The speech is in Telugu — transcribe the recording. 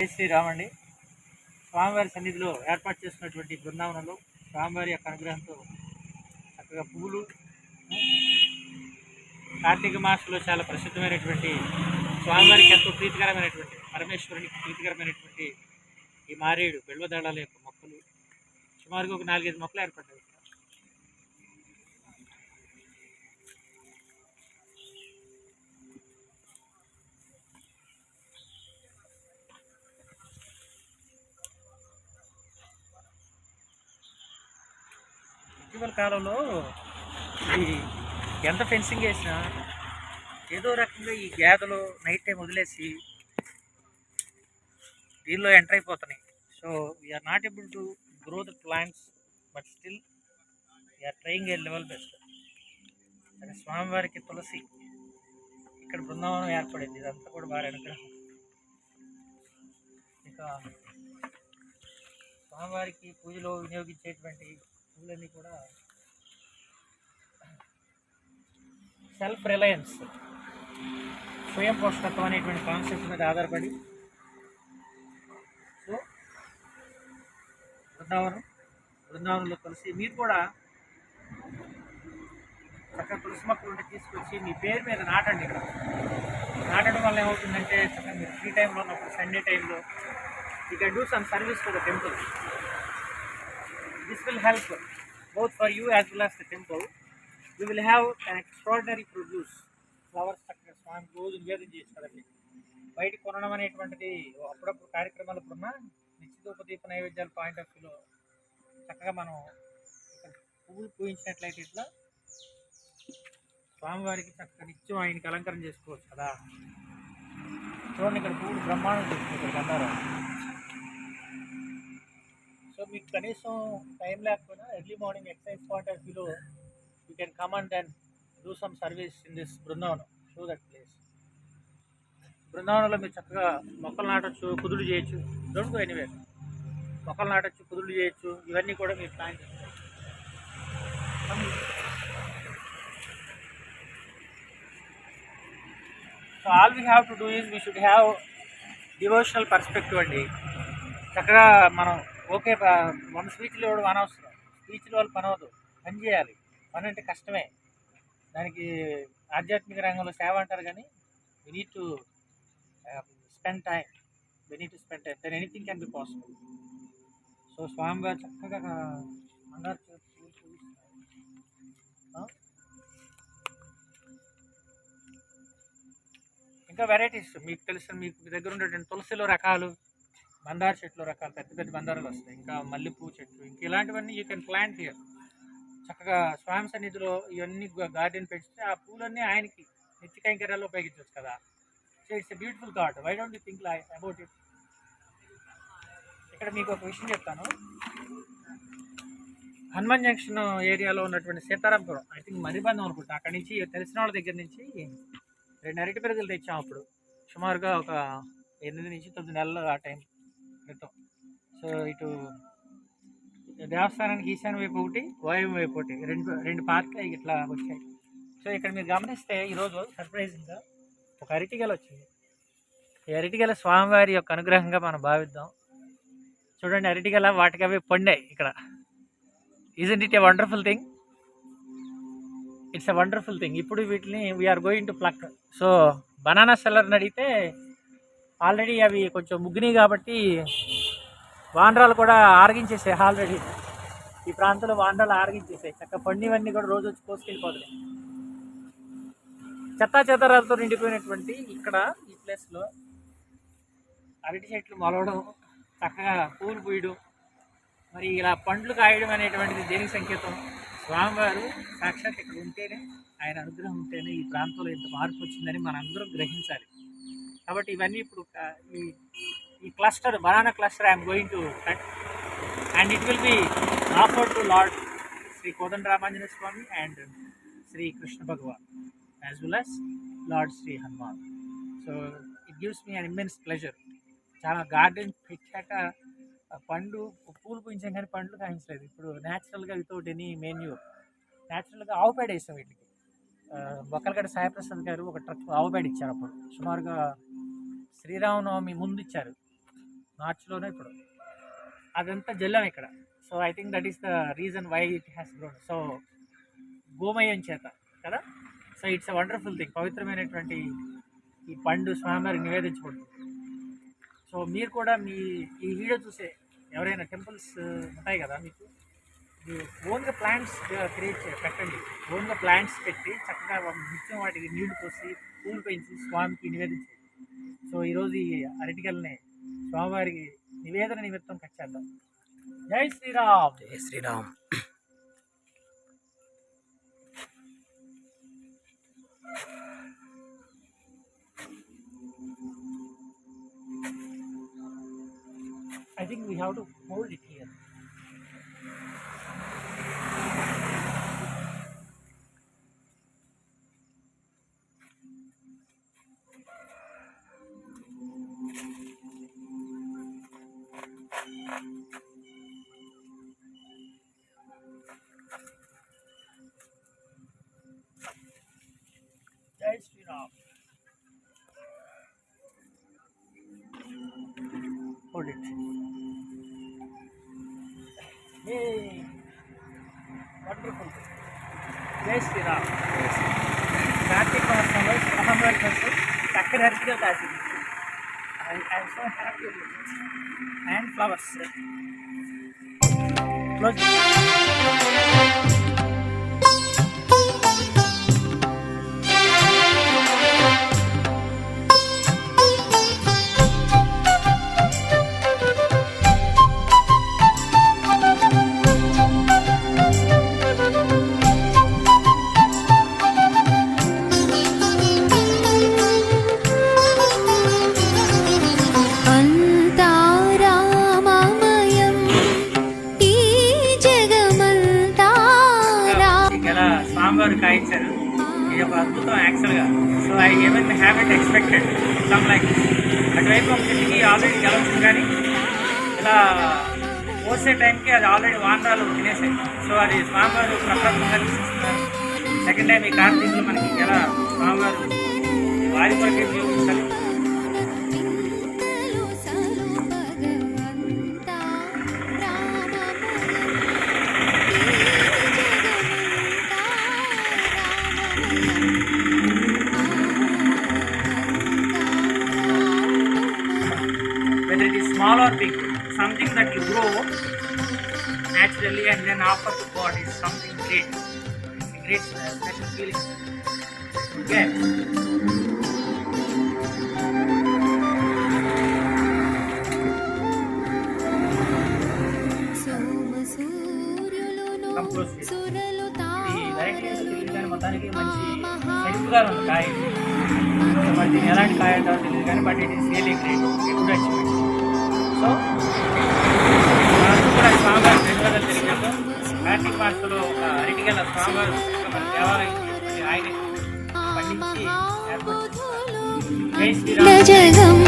జై శ్రీరామ్ అండి స్వామివారి సన్నిధిలో ఏర్పాటు చేసినటువంటి బృందావనంలో స్వామివారి యొక్క అనుగ్రహంతో చక్కగా పువ్వులు కార్తీక మాసంలో చాలా ప్రసిద్ధమైనటువంటి స్వామివారికి ఎంతో ప్రీతికరమైనటువంటి పరమేశ్వరునికి ప్రీతికరమైనటువంటి ఈ మారేడు బెల్వదళాల యొక్క మొక్కలు సుమారుగా ఒక నాలుగైదు మొక్కలు ఏర్పడ్డాయి. ఇటీవల కాలంలో ఇది ఎంత ఫెన్సింగ్ వేసినా ఏదో రకంగా ఈ గ్యాదలు నైట్ టైం వదిలేసి దీనిలో ఎంటర్ అయిపోతున్నాయి. So we are not able to grow the plants but still we are trying a level best అది స్వామివారికి తులసి ఇక్కడ బృందావనం ఏర్పడింది. ఇదంతా కూడా వారి అనుగ్రహం. ఇంకా స్వామివారికి పూజలో వినియోగించేటువంటి పూలన్నీ కూడా సెల్ఫ్ రిలయన్స్ స్వయం పోషకత్వం అనేటువంటి కాన్సెప్ట్ మీద ఆధారపడి. సో బృందావనం బృందావనంలో తులసి మీరు కూడా చక్కగా తులసి మొక్కలు ఉంటే తీసుకొచ్చి మీ పేరు మీద నాటండి ఇక్కడ. నాటడం వల్ల ఏమవుతుందంటే చక్కగా మీరు ఫ్రీ టైంలో ఉన్నప్పుడు సండే టైంలో you can do some service కూడా the temple this will help both for you as well as the temple. You will have an extraordinary produce. Flowers చక్కగా స్వామి రోజు నివేదన చేసి బయట కొనడం అనేటువంటిది అప్పుడప్పుడు కార్యక్రమాలు ఇప్పుడున్న నిశ్చితోపదీప నైవేద్యాల పాయింట్ ఆఫ్ వ్యూలో చక్కగా మనం ఇక్కడ పువ్వులు పూయించినట్లయితే ఇట్లా స్వామివారికి చక్కగా నిత్యం ఆయనకి అలంకరణ చేసుకోవచ్చు కదా చూడండి ఇక్కడ పువ్వులు బ్రహ్మాండం చేసుకోవచ్చు గంధారం మీకు కనీసం టైం లేకపోయినా early morning excise point of వ్యూలో you can come and then do some service in this Brindavanam show that place బృందావనంలో మీరు చక్కగా మొక్కలు నాటొచ్చు కుదులు చేయొచ్చు. డోంట్ గో ఎనీవేర్ మొక్కలు నాటచ్చు కుదులు చేయొచ్చు. ఇవన్నీ కూడా మీరు ప్లాన్ చేసుకోవచ్చు so all we have to do is we should have devotional perspective అండి. చక్కగా మనం ఓకే ప- మన స్పీచ్లు ఇవ్వడం అనవసరం. స్పీచ్ల వాళ్ళు పని అవ్వదు పని చేయాలి. పని అంటే కష్టమే. దానికి ఆధ్యాత్మిక రంగంలో సేవ అంటారు కానీ we need to spend time we need to spend time then anything can be possible so స్వామివారు చక్కగా అందరూ ఇంకా వెరైటీస్ మీకు తెలిసిన మీకు దగ్గర ఉండేటువంటి తులసిలో రకాలు. మందార చెట్లు రకాలు పెద్ద పెద్ద మందారాలు వస్తాయి. ఇంకా మల్లెపూ చెట్లు ఇంకా ఇలాంటివన్నీ యూ కెన్ ప్లాంట్ హియర్ చక్కగా స్వామి సన్నిధిలో ఇవన్నీ గార్డెన్ పెంచితే ఆ పూలన్నీ ఆయనకి నిత్య కైంకర్యాలు ఉపయోగించవచ్చు కదా. So it's a beautiful thought why don't you think like about it ఇక్కడ మీకు ఒక విషయం చెప్తాను. హనుమాన్ జంక్షన్ ఏరియాలో ఉన్నటువంటి సీతారాంపురం ఐ థింక్ మరిబంధం అనుకుంటా. అక్కడి నుంచి తెలిసిన వాళ్ళ దగ్గర నుంచి రెండు అరటి పెరుగులు తెచ్చాం అప్పుడు. సుమారుగా ఒక ఎనిమిది నుంచి తొమ్మిది నెలలు ఆ టైం క్రితం సో ఇటు దేవస్థానానికి ఈశాన్య వైపు ఒకటి వాయువ్యం వైపు ఒకటి. రెండు రెండు పార్కులు ఇట్లా వచ్చాయి. సో ఇక్కడ మీరు గమనిస్తే ఈరోజు సర్ప్రైజింగ్గా ఒక అరటిగెల వచ్చింది. ఈ అరటికల స్వామివారి యొక్క అనుగ్రహంగా మనం భావిద్దాం. చూడండి అరటిగెల వాటికి అవి పండాయి ఇక్కడ. Isn't it a wonderful thing it's a wonderful thing ఇప్పుడు వీటిని we are going to pluck so banana సెల్లర్ని అడిగితే ఆల్రెడీ అవి కొంచెం ముగ్గినాయి కాబట్టి వానరాలు కూడా ఆరగించేసాయి ఆల్రెడీ ఈ ప్రాంతంలో వానరాలు ఆరగించేసాయి. చక్క పండివన్నీ కూడా రోజు వచ్చి కోసుకెళ్ళిపోతున్నాయి చెత్తా చెత్తరాలతో నిండిపోయినటువంటి ఇక్కడ ఈ ప్లేస్లో అరటి చెట్లు మొలవడం చక్కగా పూలు పూయడం మరి ఇలా పండ్లు కాయడం అనేటువంటిది దేనికి సంకేతం? స్వామివారు సాక్షాత్ ఇక్కడ ఉంటేనే ఆయన అనుగ్రహం ఉంటేనే ఈ ప్రాంతంలో ఇంత మార్పు వచ్చిందని మనందరం గ్రహించాలి. కాబట్టి ఇవన్నీ ఇప్పుడు ఈ ఈ cluster banana cluster I'm going to cut and it will be offer to lord Shri Kodanda Ramanjana Swami and Shri Krishna Bhagavan as well as lord Shri Hanuman so it gives me an immense pleasure చాలా గార్డెన్ పెట్టాక పండు పూలు పూయించాం కానీ పండ్లు కాయించలేదు. ఇప్పుడు న్యాచురల్గా వితౌట్ ఎనీ మెన్యూ న్యాచురల్గా ఆవు పేడ వేసాం వీటికి. ఒకరికడ సాయిప్రసాద్ గారు ఒక ట్రక్ ఆవు పేడ ఇచ్చారు అప్పుడు. సుమారుగా శ్రీరామనవమి ముందు ఇచ్చారు మార్చ్లోనే ఇప్పుడు. అదంతా జల్లం ఇక్కడ. So I think that is the reason why it has grown so గోమయం చేత కదా? So it's a wonderful thing పవిత్రమైనటువంటి ఈ పండు స్వామివారికి నివేదించబడుతుంది. సో మీరు కూడా మీ ఈ వీడియో చూసే ఎవరైనా టెంపుల్స్ ఉంటాయి కదా మీకు? మీ ఓన్గా ప్లాంట్స్ క్రియేట్ పెట్టండి. ఓన్గా ప్లాంట్స్ పెట్టి చక్కగా నిత్యం వాటికి నీళ్ళు పోసి పూలు పెంచి స్వామికి నివేదించండి. సో ఈరోజు ఈ అరటికల్ని స్వామివారికి నివేదన నిమిత్తం కచ్చేద్దాం జై శ్రీరామ్. జై Sriram. I think we have to hold it. జై శ్రీరామ్ కార్తీక మాసంలో శ్రీరాముల కోసం చక్కర అరటిగా కాసింది I'm so happy and flowers close actually so I ఏమైనా హ్యాబిట్ ఎక్స్పెక్టెడ్ సమ్ లైక్ అటువైపు ఒక ఇంటికి ఆల్రెడీ గెలవచ్చు కానీ ఇలా పోసే టైంకి అది ఆల్రెడీ వానరాలు తినేసాయి. సో అది స్వామివారు ప్రప్రథంగా తీసుకున్నారు సెకండ్ టైం ఈ కార్తీకులు మనకి ఎలా స్వామివారు వారి కొరకే ఉపయోగించాలి it is small or big, something that you grow naturally and then offer to God is something great. It's a great uh, special feeling. Okay. మొత్తానికి మంచి హెల్ప్గా ఉంది కాయ దీన్ని ఎలాంటి కాయ తెలియదు కానీ but it is really great good achievement so మనకు కూడా స్వామివారి ధన్యవాదాలు తెలియజేద్దాం కార్తీక మాసంలో ఒక అరటిగల స్వామివారు మన దేవాలయం ఆయన పండించి. జై శ్రీరామ్